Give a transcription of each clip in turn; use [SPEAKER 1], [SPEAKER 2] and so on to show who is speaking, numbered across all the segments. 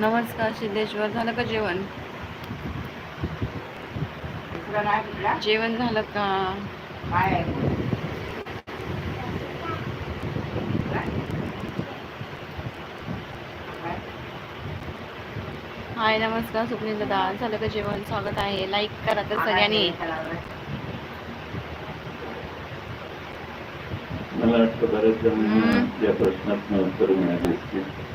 [SPEAKER 1] नमस्कार सिद्धेश्वर झालं का जेवण? जेवण झालं का? हाय नमस्कार सुप्रीम दादा. झालं का जेवण? स्वागत आहे. लाईक करा तर सगळ्यांनी.
[SPEAKER 2] मला वाटतं बरेच जण
[SPEAKER 1] हम्म.
[SPEAKER 2] या प्रश्नात उत्तर मिळाले असतील.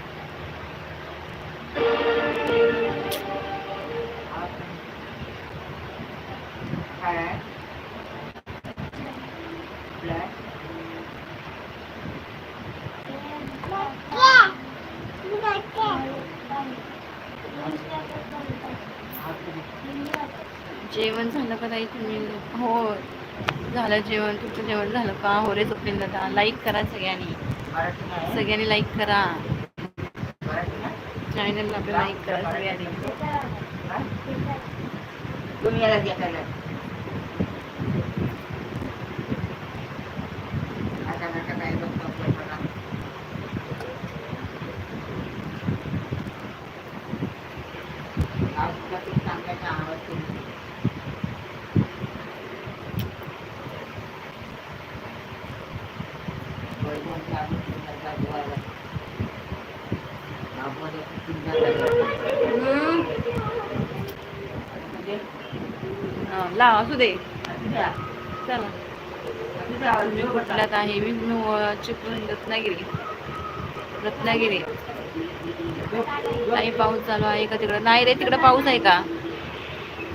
[SPEAKER 1] जेवण झालं का ताई तुम्ही? हो झालं जेवण. तुमचं जेवण झालं का? हो रे सुप्रीम लाईक करा सगळ्यांनी. सगळ्यांनी लाईक करा. चॅनलला आपलं लाईक करा सगळ्यांनी
[SPEAKER 3] काय? तुम्ही याला द्या त्याला. आता नका काय बघतो आपलं बघा. आज तुला ते सांगायचा आवाज केला. वैभवचा आवाज केला, जागवायला. आवाज चिंता
[SPEAKER 1] हम्म.
[SPEAKER 3] म्हणजे
[SPEAKER 1] हा, लाव असू दे. चला. कुठल्यात आहे? मी न- चिपळूण रत्नागिरी. रत्नागिरी. नाही पाऊस चालू आहे का तिकडं? नाही रे तिकडं पाऊस आहे का?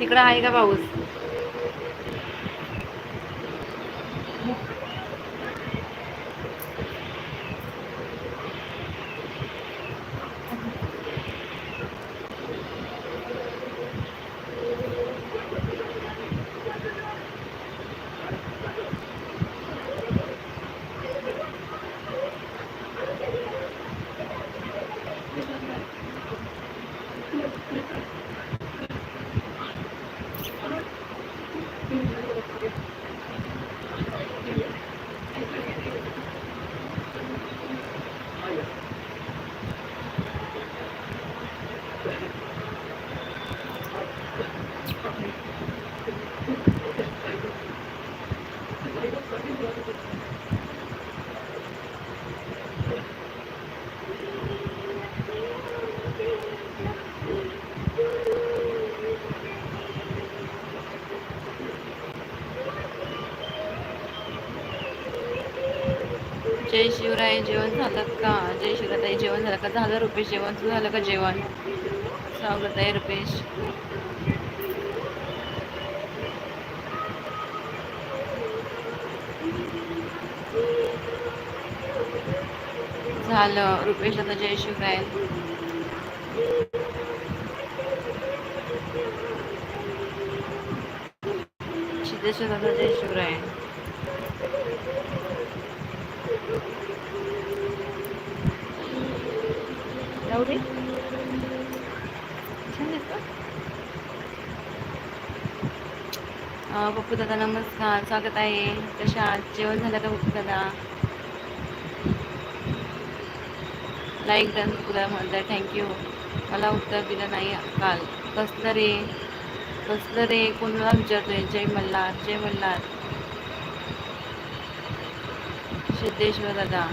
[SPEAKER 1] तिकडं आहे का पाऊस? जय शिवराय जेवण झालं का? जय शिवराताई जेवण झालं का? झालं रुपेश जेवण तू झालं का जेवण? स्वागत आहे रुपेश. झालं. रुपेश आता जय शिवराय. सिद्धेश्वर दादा जय शिवराय. जाऊ दे. छान पप्पू दादा नमस्कार स्वागत आहे. कशा जेवण झालं का पप्पू दादा लाईक डन तुला म्हणतात थँक्यू मला उत्तर दिलं नाही काल. कसलं रे. कसलं रे कोणाला विचारतोय? जय मल्हार जय मल्हार. सिद्धेश्वर दादा.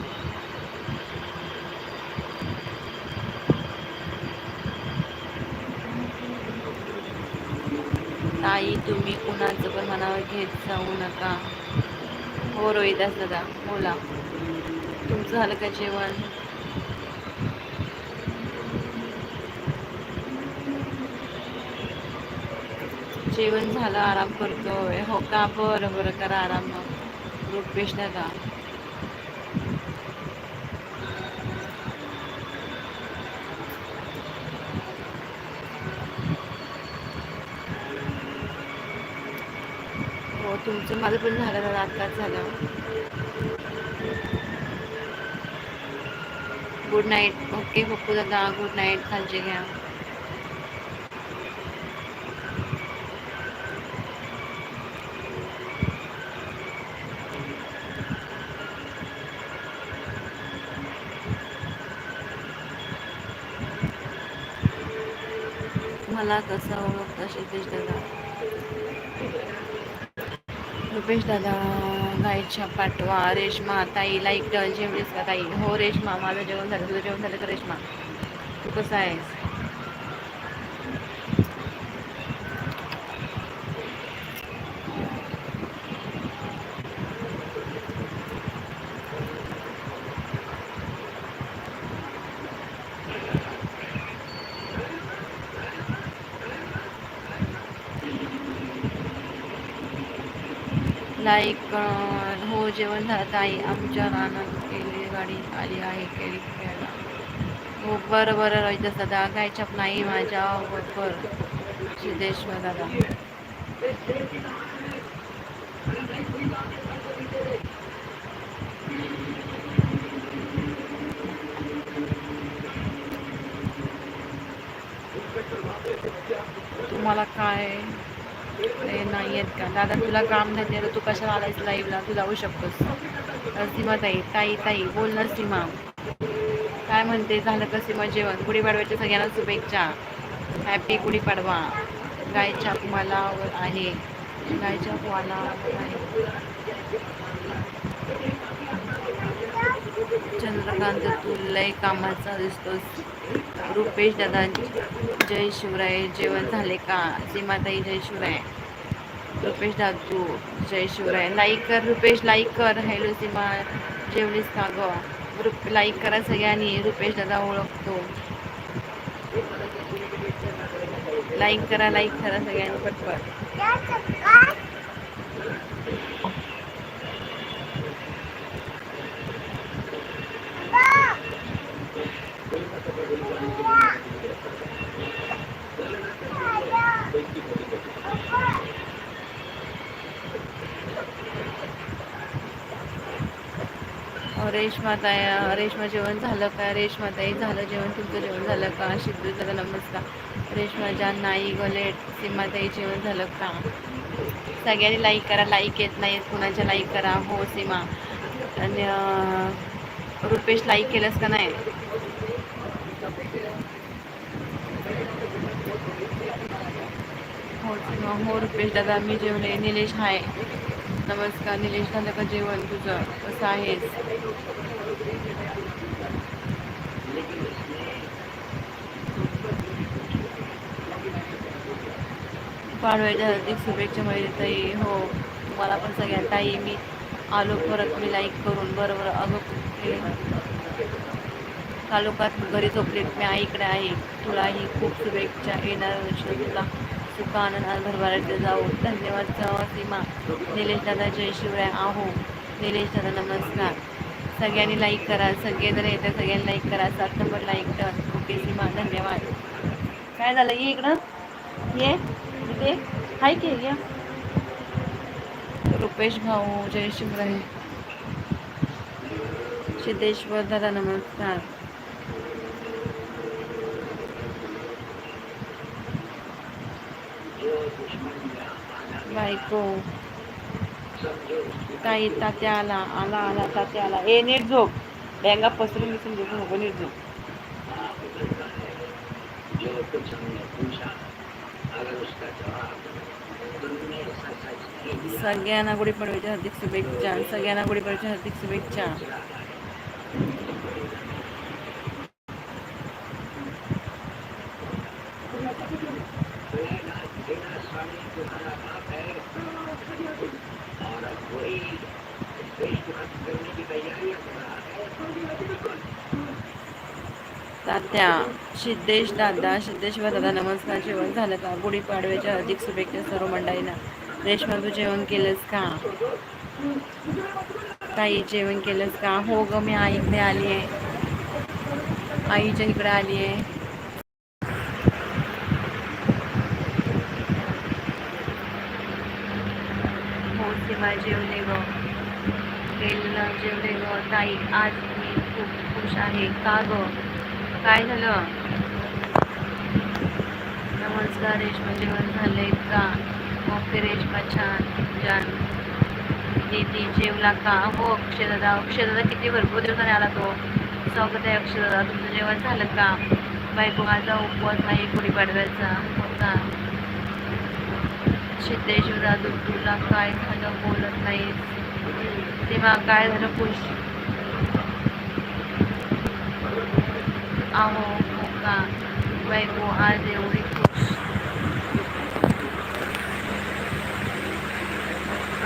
[SPEAKER 1] ताई तुम्ही कुणाचं पण मनावर घेत जाऊ नका. हो रोहिदास दादा बोला. तुमचं झालं का जेवण? जेवण झालं आराम करतोय. हो का? बरं बरं करा आराम मग. रुपेश दादा हो तुमचं माझं पण झालं दादा आत्ताच झालं. गुड नाईट ओके पप्पू दादा गुड नाईट काळजी घ्या. मला कसं ओळखतं शितेश दादा. रुपेश दादा गायच्या पाठवा रेश्मा ताई लाईक डन जेवलीस का ताई. हो रेश्मा माझं जेवण झालं तुझं जेवण झालं का रेश्मा? तू कसं आहेस लाईक अं, हो जेवण झालं. ताई आमच्या रानात केली गाडी आली आहे केळी खेळायला हो बरं बरं रोहित दादा गायच्या नाही माझ्या बरोबर. सिद्धेश्वर दादा. तुम्हाला काय अरे नाही आहेत का? दादा तुला काम नाही तर तू कशाला आलायस लाईव्हला तू जाऊ शकतोस. सीमा ताई ताई ताई बोल ना सीमा. काय म्हणते? झालं का सीमा जेवण? गुढीपाडव्याच्या सगळ्यांना शुभेच्छा. हॅपी गुढीपाडवा गायच्या मालावर आहे. गायच्या मालावर आहे. चंद्रकांत तू लय कामाचा दिसतोस. रुपेश दादा जय शिवराय जेवण झाले का? सीमाताई जय शिवराय. रुपेश दादू जय शिवराय. लाईक कर रुपेश लाईक कर. हॅलो सीमा. जेवलीस का ग? रुप लाईक करा सगळ्यांनी. रुपेश दादा ओळखतो. लाईक करा लाईक करा सगळ्यांनी पटपट. अ, रेशमा ताई जेवण झालं का? रेशमाताई झालं जेवण तुमचं जेवण झालं का? शिद्धू झालं नमस्कार. रेश्मा जान नाही गलेट सीमाताई जेवण झालं का? सगळ्यांनी लाईक करा लाईक येत नाही कुणाच्या लाईक करा? हो सीमा. आणि रुपेश लाईक केलंस का नाही? हो सीमा. हो रुपेश दादा मी जेवले. निलेश हाय. नमस्कार निलेश झालं का जेवण तुझं कसं आहेस? पाडव्याच्या हार्दिक शुभेच्छा माहिती ताई. हो मला पण सगळ्या ताई मी आलो परत मी लाईक करून बरोबर अगं कुठे तालुक्यात घरी झोपलेत मी आईकडे आहे. तुलाही खूप शुभेच्छा येणार. तुला सुख आनंद भरभराट जाऊ धन्यवाद हो, सीमा. दादा जय शिवराय आहो. निलेश दादा नमस्कार. सगळ्यांनी लाईक करा सगळेजण येतात सगळ्यांनी लाईक करा. सात नंबर लाईक कर ओके सीमा धन्यवाद. काय झालं? ये इकडं. ये. इथे. हाय की या. रुपेश भाऊ जय शिवराय. सिद्धेश्वर दादा नमस्कार. बायको. ताई तात्या आला आला आला तात्या आला ए नीट झोप. बँगा पसरून दिसून झोपू नको नीट झोप. सगळ्यांना गुढीपाडव्याच्या हार्दिक शुभेच्छा. सगळ्यांना गुढीपाडव्याच्या हार्दिक शुभेच्छा तात्या सिद्धेश दादा सिद्धेश्वर दादा नमस्कार. जेवण झालं का? गुढीपाडव्याच्या अधिक शुभेच्छा सर्व मंडळींना. रेश्मा तू जेवण केलंस का? ताई जेवण केलंस का? हो ग मी आईकडे आली आहे. आईच्या इकडे आली आहे. हो जेवले ग. गेलं जेवले ग. ताई आज मी खूप खुश आहे. का ग? काय झालं? नमस्कार रेश्मा जेवण झालंय का ओके रेश्मा छान छान. दीदी जेवला का? हो अक्षयदादा अक्षयदादा किती भरपूर दिवसाने आला तो. स्वागत आहे अक्षयदादा तुमचं जेवण झालं का? बायको माझा उपवास नाही गुढीपाडव्याचा होता. सिद्धेश्वरा तुला काय झालं बोलत नाही तेव्हा काय झालं खुश आहो हो का बायको आज एवढी खुश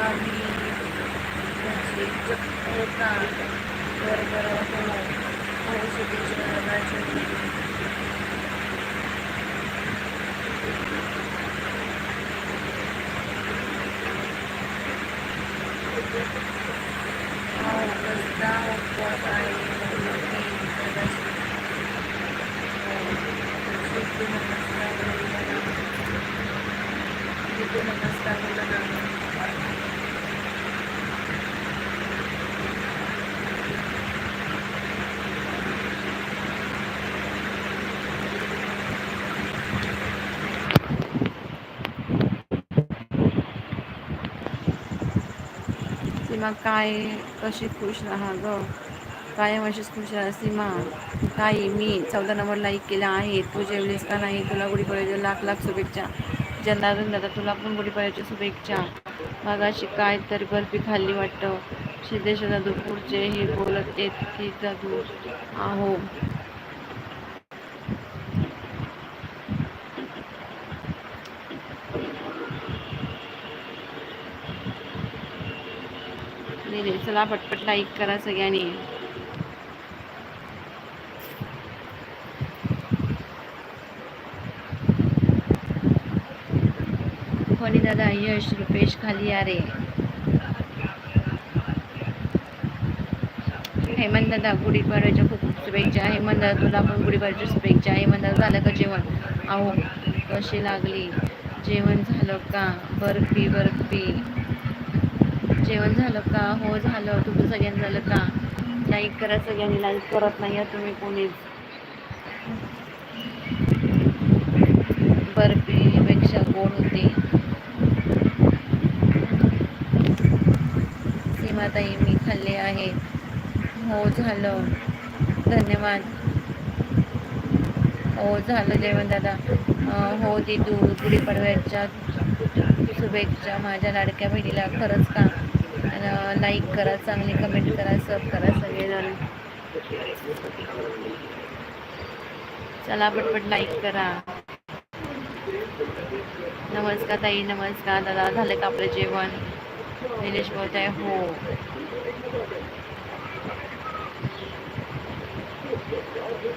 [SPEAKER 1] आम्ही तुझी हो का बरं बरं हो हो सिद्धेश्वराची कसला उपवास आहे सिद्धू नमस्कार सिद्धू नमस्कार बोला ना सीमा काय कशी खुश राहा ग? कायम अशीच खुश राहा सीमा? ताई मी चौदा नंबर लाईक केला आहे. तू जेवलीस का नाही? तुला गुढीपाडव्याच्या लाख लाख शुभेच्छा. जन्नारून दादा तुला पण गुढीपाडव्याच्या शुभेच्छा. मागाशी काय तरी बर्फी खाल्ली वाटतं. सिद्धेश्वर दादू पुढचे हे बोलत येत की दादू आहो नाही चला पटपट लाईक करा सगळ्यांनी. कोणी दादा यश रुपेश खाली आरे हेमंत दादा गुढीपाडव्याच्या खूप खूप शुभेच्छा. हेमंत दादा तुला पण गुढीपाडव्याच्या शुभेच्छा. हेमंत दादा झालं का जेवण? अहो कशी लागली? जेवण झालं का? बर्फी बर्फी. जेवण झालं का? हो झालं. तुमचं सगळ्यांनी झालं का? लाईक करा सगळ्यांनी लाईक करत नाही आहे तुम्ही कोणीच. बर्फीपेक्षा गोड होती? सीमाताई मी खाल्ले आहे. हो झालं. धन्यवाद. हो झालं जेवण दादा. हो हो तू गुढीपाडव्याच्या शुभेच्छा माझ्या लाडक्या बहिणीला. खरंच का? लाईक करा चांगली कमेंट करा सब करा सगळेजण. चला पटपट लाईक करा. नमस्कार ताई नमस्कार दादा. झालं का आपलं जेवण? निलेश बोलत आहे हो.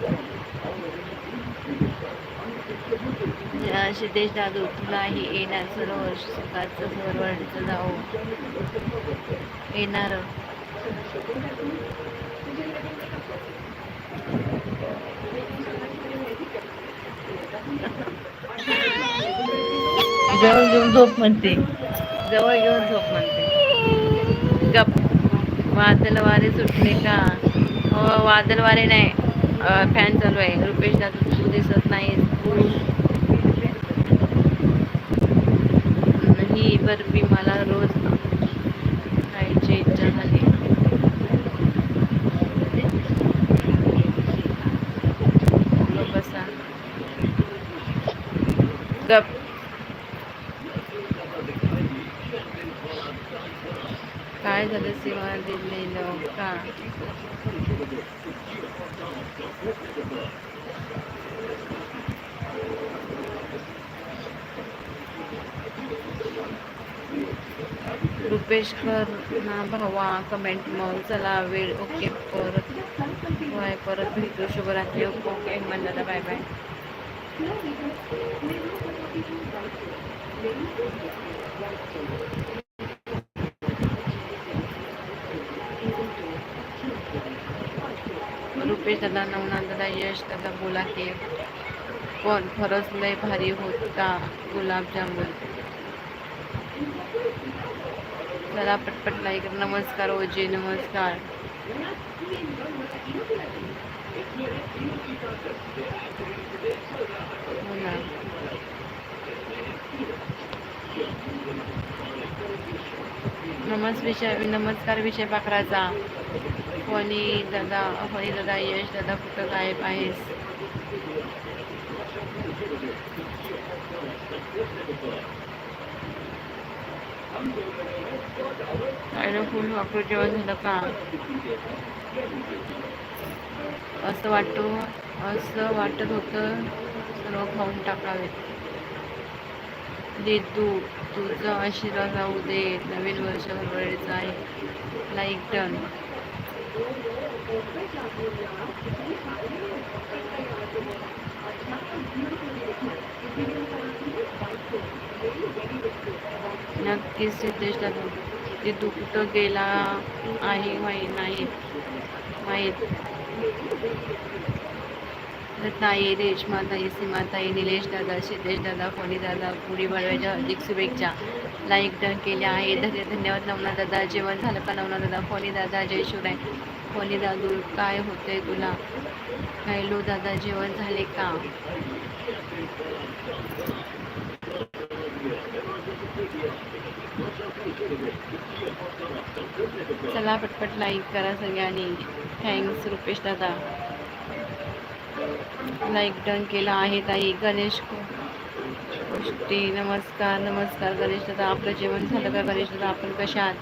[SPEAKER 1] अं, सिद्धेश दादू तुलाही येणार सर्व सुखाचं सरवडचं जाऊ येणार. जवळ घेऊन झोप म्हणते. जवळ घेऊन झोप म्हणते. गप. वादल वारे सुटले का? हो वादल वारे नाही फॅन चालू आहे. रुपेश दादू तू दिसत नाही ही बर्फी मला रोज खायची इच्छा झाली. हो बसा. गप. काय झालं सीमा दिलेलं का? रुपेश कर ना भावा कमेंट मग चला वेळ ओके परत बाय परत भेटू शुभरात्री ओके दादा बाय बाय रुपेश दादा नवनाथ दादा यश दादा बोला की पण खरंच लय भारी होता गुलाबजामुन. चला पटपट लाईक नमस्कार ओजी नमस्कार. हो नमस् विषय नमस्कार विषय पाखराचा. कोणी दादा फनी दादा यश दादा कुठं गायब आहेस? काय फुल वापरू जेव्हा झालं का? असं वाटतो असं वाटत होतं सर्व खाऊन टाकावे दे तू तुझा आशीर्वाद राहू दे नवीन वर्ष फरवरीचं आहे. लाईक डन नक्कीच सिद्धेश दादा. ते तू कुठं गेला आहे माहीत नाही. माहीत. ताई रेशमाताई सीमाताई निलेश दादा सिद्धेश दादा कोणी दादा पुरी बळव्याच्या अधिक शुभेच्छा. लाईक डन केल्या आहे धन्य धन्यवाद नवना दादा जेवण झालं का नवना दादा कोणी दादा जय शिवराय. कोणी दादू काय होतंय तुला? हॅलो दादा जेवण झाले का? चला पटपट लाईक करा सगळ्यांनी. थँक्स रुपेश दादा. लाईक डन केला आहे ताई. गणेश गोष्टी नमस्कार नमस्कार गणेश दादा. आपलं जेवण झालं का गणेश दादा? आपण कशात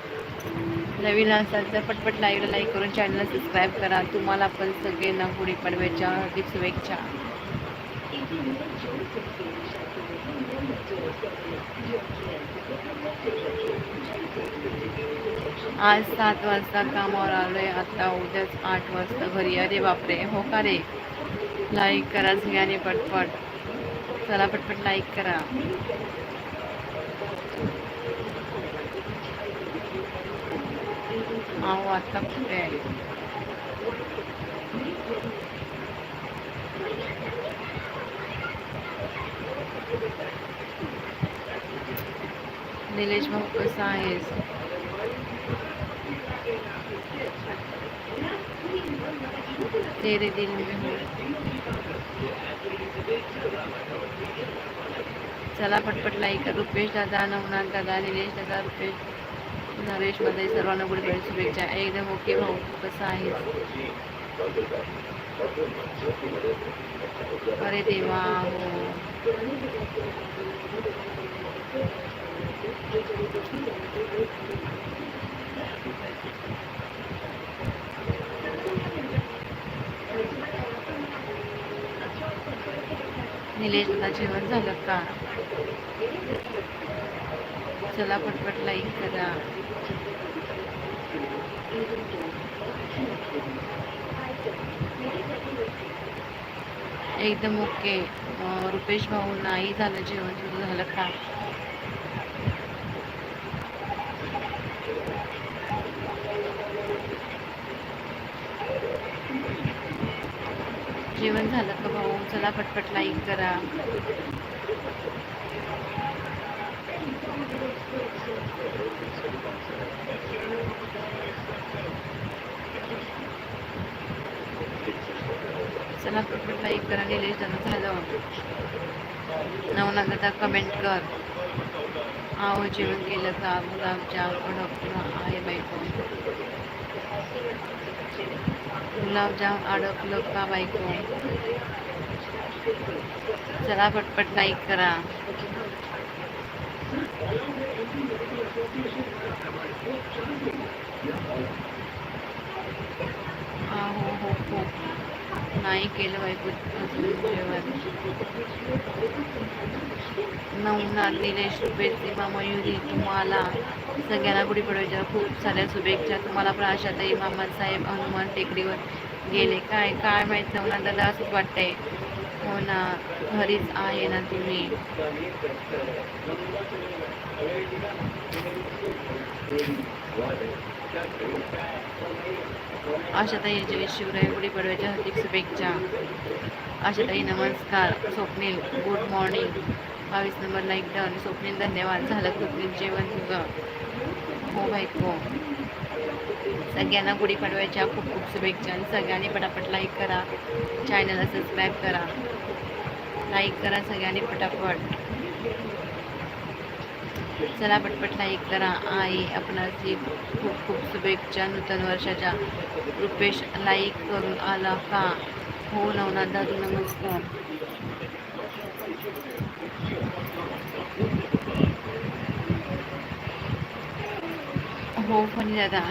[SPEAKER 1] नवीन असाल तर पटपट लाईकला लाईक करून चॅनलला सबस्क्राईब करा. तुम्हाला पण सगळ्यांना गुढी पडव्याच्या हार्दिक शुभेच्छा. आज सात वाजता कामावर आलो आहे आता उद्याच आठ वाजता घरी. अरे बापरे हो का रे? लाईक करा सगळ्यांनी पटपट. चला पटपट लाईक करा. अहो आता कुठे आहे? निलेश भाऊ कसा आहेस? तेरे दिल में. चला पटपट लाईक करा. रुपेश दादा नवनाथ दादा निलेश दादा रुपेश नरेशमध्ये सर्वांना गुड वेळ शुभेच्छा. एकदम ओके भाऊ. कसा आहे अरे देवा हो. निलेशला जेवण झालं का? चला पटपट लाईक करा. एकदम ओके. रुपेश भाऊ नाही झालं जेवण झालं का? जेवण झालं का भाऊ? चला पटपट लाईक करा. चला पटपट लाईक करा. निलेश दादा झालं. नऊ दादा कमेंट कर. आहो जेवण केलं का? गुलाबजाम डॉक्टर आहे बायको गुलाबजाम अडकलं का बायको. चला पटपट नाही करा. हो हो हो. नाही केलं बायको अजून जेवण नवनाथ निलेश रुपये सीमा मयुरी तुम्हाला. सगळ्यांना गुढीपाडव्याच्या खूप साऱ्या शुभेच्छा. तुम्हाला पण आशाताई मामासाहेब हनुमान टेकडीवर गेले. काय काय माहीत नवनाथ दादा असंच वाटतंय. हो ना घरीच आहे ना तुम्ही. आशाताई जय शिवराय गुढीपाडव्याच्या हार्दिक शुभेच्छा. आशाताई नमस्कार. स्वप्नील गुड मॉर्निंग बावीस नंबर लाईक डन स्वप्नील धन्यवाद. झालं स्वप्नील जेवण तुझं. हो बायको हो. सगळ्यांना गुढीपाडव्याच्या खूप खूप शुभेच्छा आणि सगळ्यांनी पटापट लाईक करा. चॅनलला सबस्क्राईब करा. लाईक करा सगळ्यांनी पटापट. चला पटपट लाईक करा आई आपणाची खूप खूप शुभेच्छा नूतन वर्षाच्या. रुपेश लाईक करून आला का? हो नवनाथ दादू नमस्कार. हो फणी दादा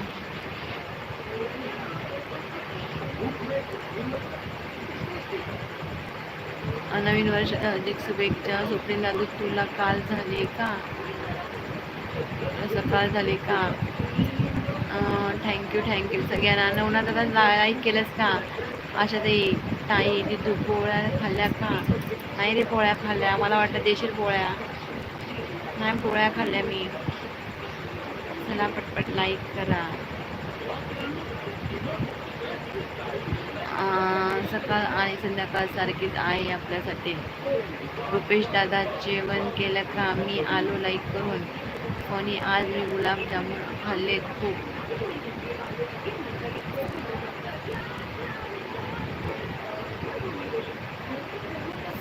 [SPEAKER 1] नवीन वर्ष अधिक शुभेच्छा. सुप्रीम दादू तुला काल झाले का? सकाळ झाली का? थँक्यू थँक्यू सगळ्यांना. नवना दादा लाईक केलंस का? अशा ताई ताई तिथू तू पोळ्या खाल्ल्या का? नाही रे पोळ्या खाल्ल्या. मला वाटतं देशील पोळ्या. नाही पोळ्या खाल्ल्या मी. चला पटपट लाईक करा. सकाळ आणि संध्याकाळ सारखीच आहे आपल्यासाठी. रुपेश दादा जेवण केलं का? मी आलो लाईक करून. कोणी आज मी गुलाबजामुन खाल्ले खूप.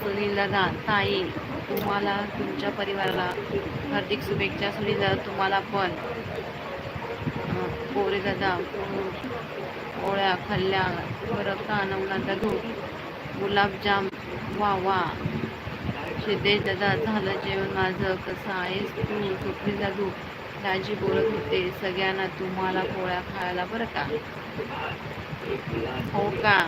[SPEAKER 1] सुनील दादा ताई तुम्हाला तुमच्या परिवाराला हार्दिक शुभेच्छा. सुनील दादा तुम्हाला पण. पोरे दादा ओळ्या खाल्ल्या. बरं का नवना दादू गुलाबजाम वा वा. सिद्धेश दादा झालं जेवण माझं. कसं आहेस तू कुठली दादू दाजी बोलत होते सगळ्यांना तुम्हाला पोळ्या खायला बरं का? हो का?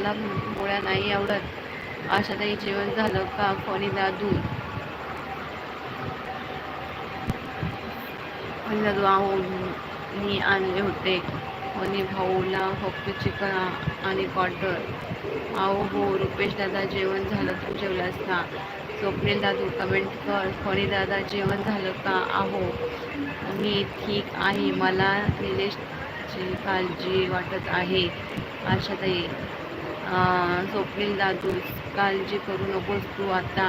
[SPEAKER 1] मला पोळ्या नाही आवडत. आशाताई जेवण झालं का? कोणी दादू कोणी दादू आहो मी आणले होते. कोणी भाऊला फक्त चिकन आणि कॉटर आहो हो रुपेश दादा जेवण झालं तू जेवलास का? स्वप्नील दादू कमेंट कर. कोणी दादा जेवण झालं का? आहो मी ठीक आहे. मला निलेशची काळजी वाटत आहे. आशाताई स्वप्नील दादू काळजी करू नकोस तू आता.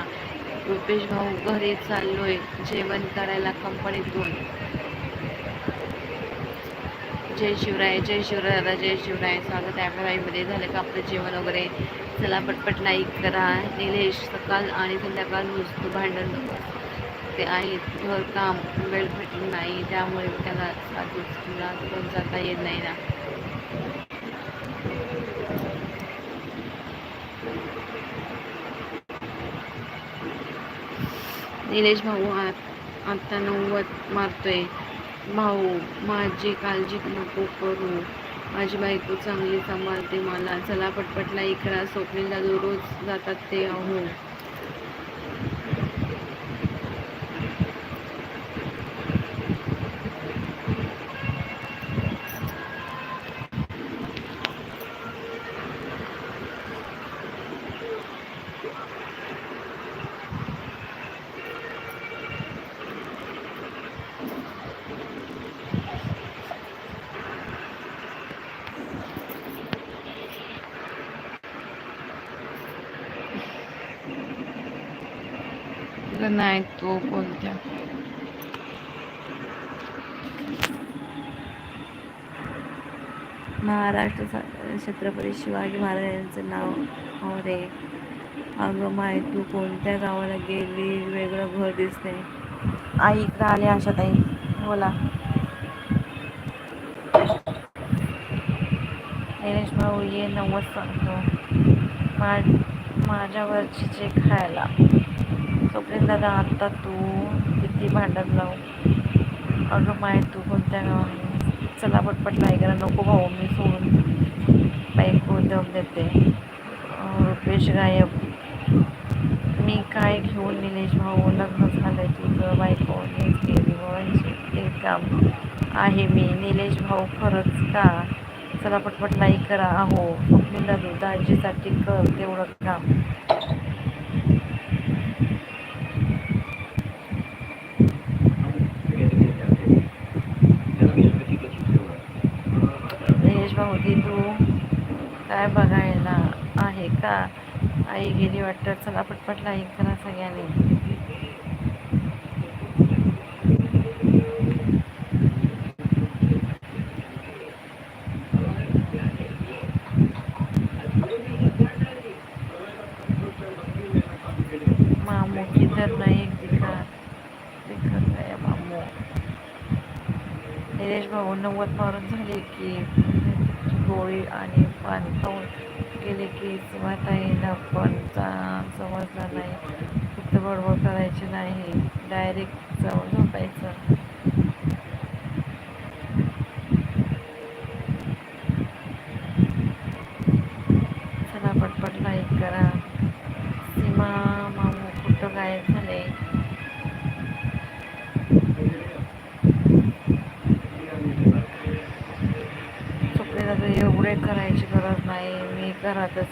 [SPEAKER 1] रुपेश भाऊ घरी चाललोय जेवण करायला कंपनीतून जय शिवराय जय शिवराय दादा जय शिवराय. स्वागत आहे आपल्या बाईमध्ये झालं का आपलं जेवण वगैरे? चला पटपट लाईक करा. निलेश सकाळ आणि संध्याकाळ नुसतं भांडण. ते आहेत घरकाम वेळ भेटून नाही. त्यामुळे त्याला साधूला घेऊन जाता येत नाही ना. निलेश भाऊ आत- आता नव्वद मारतोय. भाऊ माझी काळजी नको करू. माझी बायको चांगली सांभाळते मला. चला पटपटला इकडा. स्वप्नीला दररोज रोज जातात ते अहो नाही तो कोणत्या महाराष्ट्र छत्रपती शिवाजी महाराजांचं नाव हो अगं माय तू कोणत्या गावाला गेली? वेगळं घर दिसते आई इकडं आले आशाताई. बोला. निलेश भाऊ ये नवस सांगतो मा माझ्यावरची जे खायला. स्वप्नील दादा आता तू किती भांडण लावू? अगं माय तू कोणत्या गावाला चला पटपट करा. नको भाऊ मी सोडून बायको दम देते. रुपेश गायब. मी काय घेऊन निलेश भाऊ? लग्न झालंय तुझं. बायको हेच केली बाबांची ते काम आहे मी. निलेश भाऊ खरंच का? चला पटपट लाईक करा. अहो स्वप्नील दादू दाजीसाठी कर. तेवढं काम. निलेश भाऊ ती? तू काय बघायला आहे का? आई गेली वाटतं चला पटपट लाईक करा सगळ्यांनी. मामू किधर नाही दिखा दिखत आहे मामू. निलेश भाऊ नव्वद मारून झाले की. पोळी आणि पाणी खाऊन गेले की सीमाताईंना पण चा- समजलं नाही. फक्त बडबड करायची नाही. डायरेक्ट जाऊन झोपायचं. घरातच